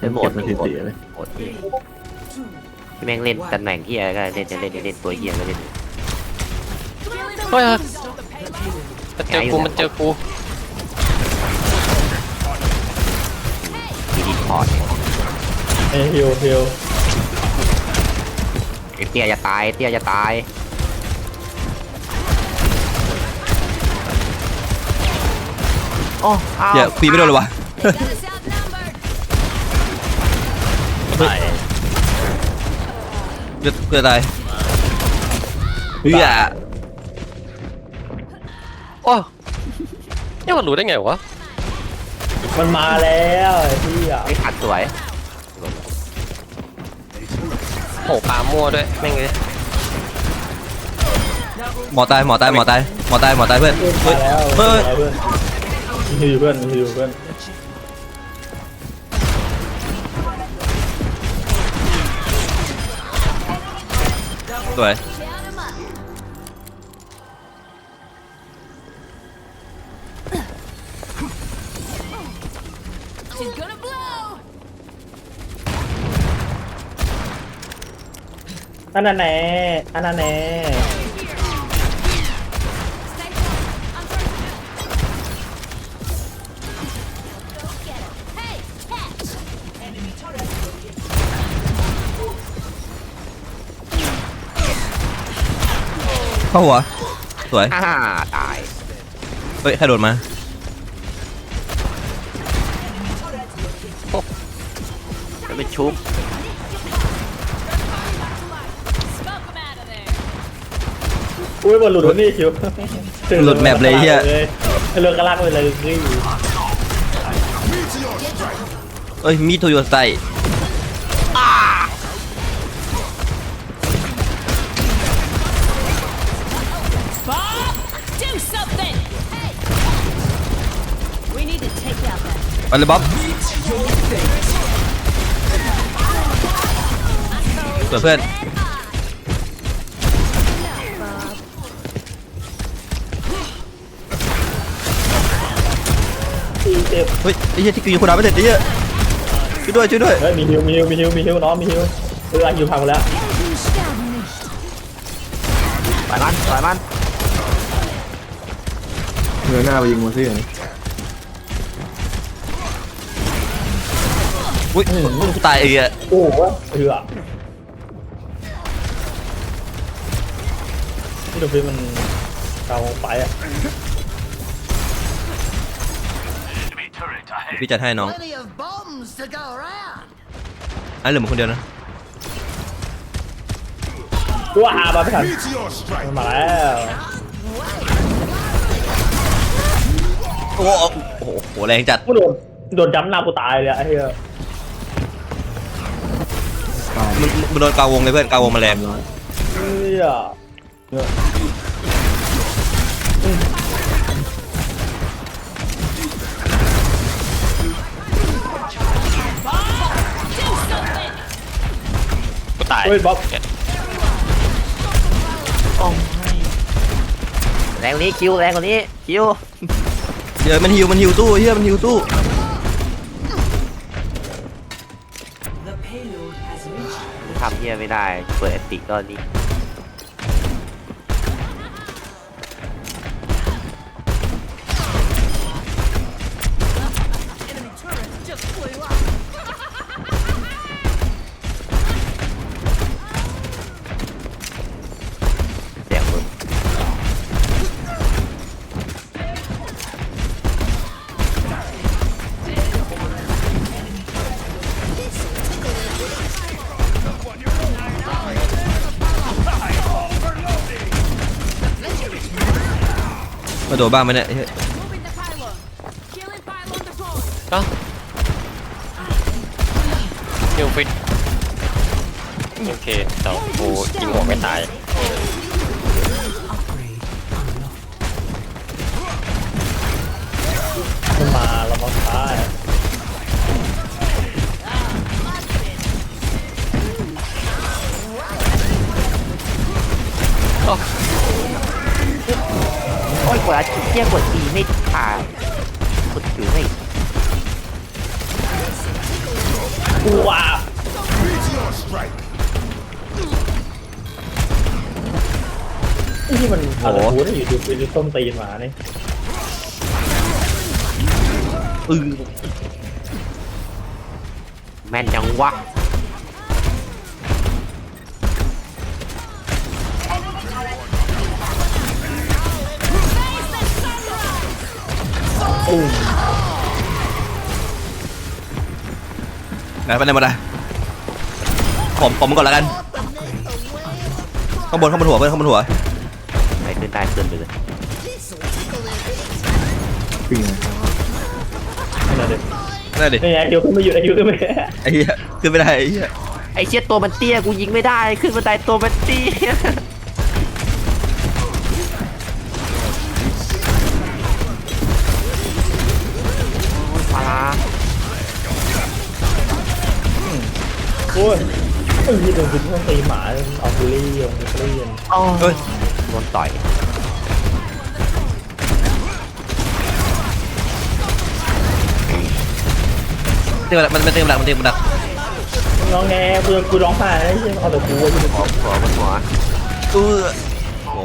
เป็นโหมดเก็บสถิติเลยโหมดที่ที่แม่งเล่นตำแหน่งที่อะไรก็เล่นจะเล่นจะเล่นตัวเหี้ยก็เล่นเฮ้ยมันเจอกูมันเจอกูมีดีพอร์ตเอ้ยฮิวฮิวไอ้เตี้ยจะตายเตี้ยจะตายโอ้อ้าวเดี๋ยวปีไม่โดนเลยวะ ตายเลือดเลือดตายเฮ้ยอะโอ้นี่มันรู้ได้ไงวะมันมาแล้วไอ้ที่อะไม่ขัดสวยโหปลามั่วด้วยแม่งเลยหมอตายหมอตายหมอตายหมอตายหมอตายเพื่อนเฮ้มายแล้วเฮ้ยมาแล้วเพื่อนฮิวเพื่อนฮิวเพื่อน สวยอันนั้นแน่อันนั้นแน่ เข้าหัว สวย อ่าตาย เฮ้ยใครโดดมาจะไปชุบ Smoke him out of there. อุ้ยบอลหลุดวะนี่คิวหลุดแมปเลยเฮียเรือกระลักไปเลยเฮ้ยเอ้ยมีโทโยไซ ไปเลยบ๊อบสวยเพื่อนเจ็บเฮ้ยไอ้เหี้ยที่กูยิงคนดาวไม่เสร็จไอ้เหี้ยช่วยด้วยช่วยด้วยเฮ้ยมีฮิวมีฮิวมีฮิวมีฮิวน้องมีฮิวเออฮิวพังหมดแล้วปล่อยมันปล่อยมันเงยหน้าไปยิงมันซิอุ้ย กูตายไอ้เหี้ยโอ้โหเอือที่ดูฟิมันเกาไปอะพี่จัดให้น้อง Plenty of bombs to go around. ไอ้เหลือมึงคนเดียวนะตัวอามาไม่ทันมันมาแล้วโอ้โหโอ้โหโหแรงจัดกูโดนโดนย้ำหน้ากูตายเลยอะไอ้เหี้ย มันมันโดนกาวงเลยเพื่อนกาวงมาแรงเหี้ยเนี่ยกูตายเฮ้ยบ๊อบแรงกว่านี้คิวแรงกว่านี้คิว เดี๋ยวมันหิวมันหิวตู้เฮียมันหิวตู้ ทำเหี้ยไม่ได้ เปิดติก็นี่ โดนบ้างไหมเนี่ยเฮ้ย Moving the pylon. Killing pylon deployed. เดี๋ยวฟิตโอเคแต่กูยิงหัวไม่ตาย กดถือไม่กูว่า Meteor strike. ไอ้ที่มันอะไรกูได้อยู่ดูดูต้มตีนหมาเนี่ยอือแม่นจังวะตุ้ม ไหนไปไหนมาได้ผมผมก่อนแล้วกันข้างบนข้างบนหัวเพื่อนข้างบนหัวไปขึ้นได้ขึ้นไปเลยนั่นแหละได้ดินี่ไงคิวขึ้นไม่หยุดไอ้คิวขึ้นไม่ไอ้เหี้ยขึ้นไม่ได้ไอ้เหี้ยไอ้เชี่ยตัวมันเตี้ยกูยิงไม่ได้ ขึ้นบันไดตัวมันเตี้ย อ้ยไอ้ที่โดนคุณต้มตีนหมาเอาบุลี่ยงบุลี่ยงอ๋อเฮ้ยโดนต่อยเต็มหลักมันมันเต็มหลักมันเต็มหลักน้องแง่กูกูร้องไห้ไอ้ที่เอาแต่กูว่าอยู่ในหัวหัวบนหัวเออโอ้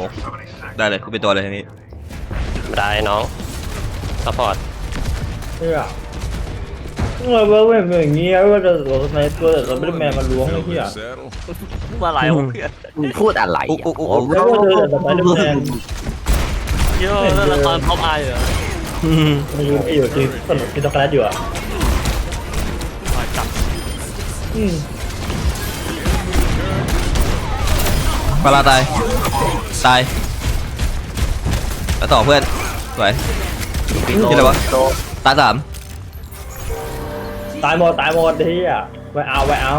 ได้เลยกูเป็นตัวเลยทีนี้ไม่ได้น้องซัพพอร์ตเชื่อ เออเว้ยเว้ยอย่างเงี้ยว่าจะตัวในตัวแต่เราไม่ได้แมนมาล้วงไอ้ที่อะ Saddle. ว่าอะไรวะมึงพูดอะไรอุ๊อะอุ๊อุ๊โอ้แล้วก็เจอแต่ไปด้วยแมนเยอะแล้วตอนท็อปไอเหรออืมมาอยู่ไอ้อยู่ที่สนุกที่ช็อกโกแลตอยู่อะจับอืมปลาร้าตาย ตายแล้วต่อเพื่อนสวยพี่โตที่อะไรวะตายสาม ตายหมดตายหมดไอ้ที่อะไปเอาไปเอา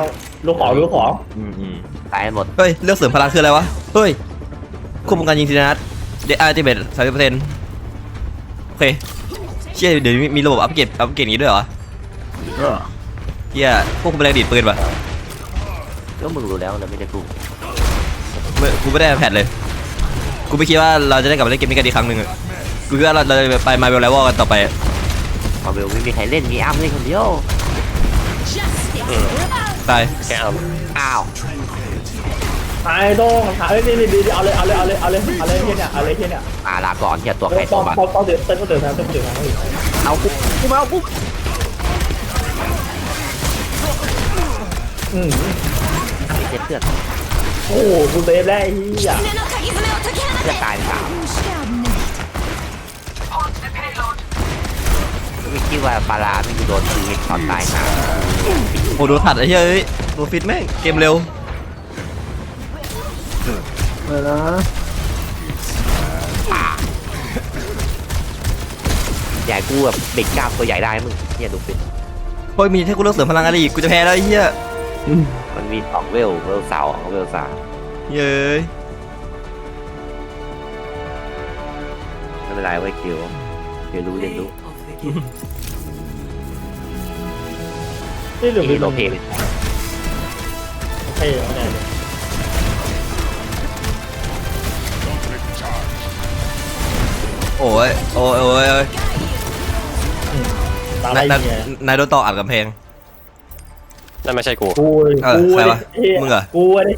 ลูกของลูกของอืมอืมตายหมดเฮ้ยเลือกเสริมพลังคืออะไรวะ เฮ้ยควบคุมการยิงทีละนัดเดอาร์ติเบตสามสิบเปอร์เซ็นต์โอเคเชี่ยเดี๋ยวมีมีระบบอัปเกรดอัปเกรดอย่างนี้ด้วยเหรอเฮียควบคุมแรงดีดปืนป่ะก็มึงรู้แล้วแล้วไม่ได้พูดไม่กูไม่ได้แพทเลย กูไม่คิดว่าเราจะได้กลับมาเล่นเกมนี้กันอีกครั้งหนึ่งอะกูคิดว่าเราเราจะไปมาเวลไลวอกันต่อไปอะ มาเวลไม่มีใครเล่นมีอ้ำเล่นคนเดียวตายแก่อ้ำอ้าวตายโดนขาเอ้ยนี่ดีดีเอาเลยเอาเลยเอาเลยเอาเลยเอาเลยเฮียเนี่ยเอาเลยเฮียเนี่ยอาลาก่อนเฮียตัวใครตัวมันปอปอเดือดต้นก็เดือดนะเต้นก็เดือดนะเอากูกูมาเอาปุ๊บอืมเจ็บเพื่อนโอ้โหกูเซฟได้เฮียเพื่อตายสาม ม่คิดว่าปลาร้าไม่โดนตีตอนตายนะโอ้โดนถัดไอ้เหี้ยเอ้ยโดนฟิตแม่งเกมเร็วใหญ่กูแบบเด็กกล้ามตัวใหญ่ได้มึงเฮียดูเป็นเฮ้ยมีให้กูเลือกเสริมพลังอะไรอีกกูจะแพ้แล้วไอ้เหี้ยมันมีสองเวลเวลสาวเวลสามเย้ยไม่เป็นไรไว้ยคิวเดี๋ยวรู้เรียนรู้ นี่เหลือที่โลเพโอเป็นเคแล้วเนี่ยโอ้ยโอ้ยโอ้ยโอ้ยตามนายไอ้นายเนี่ยนายโดนต่ออัดกำแพง นั่นไม่ใช่กู กูเออใครวะมึงเหรอ กูดิ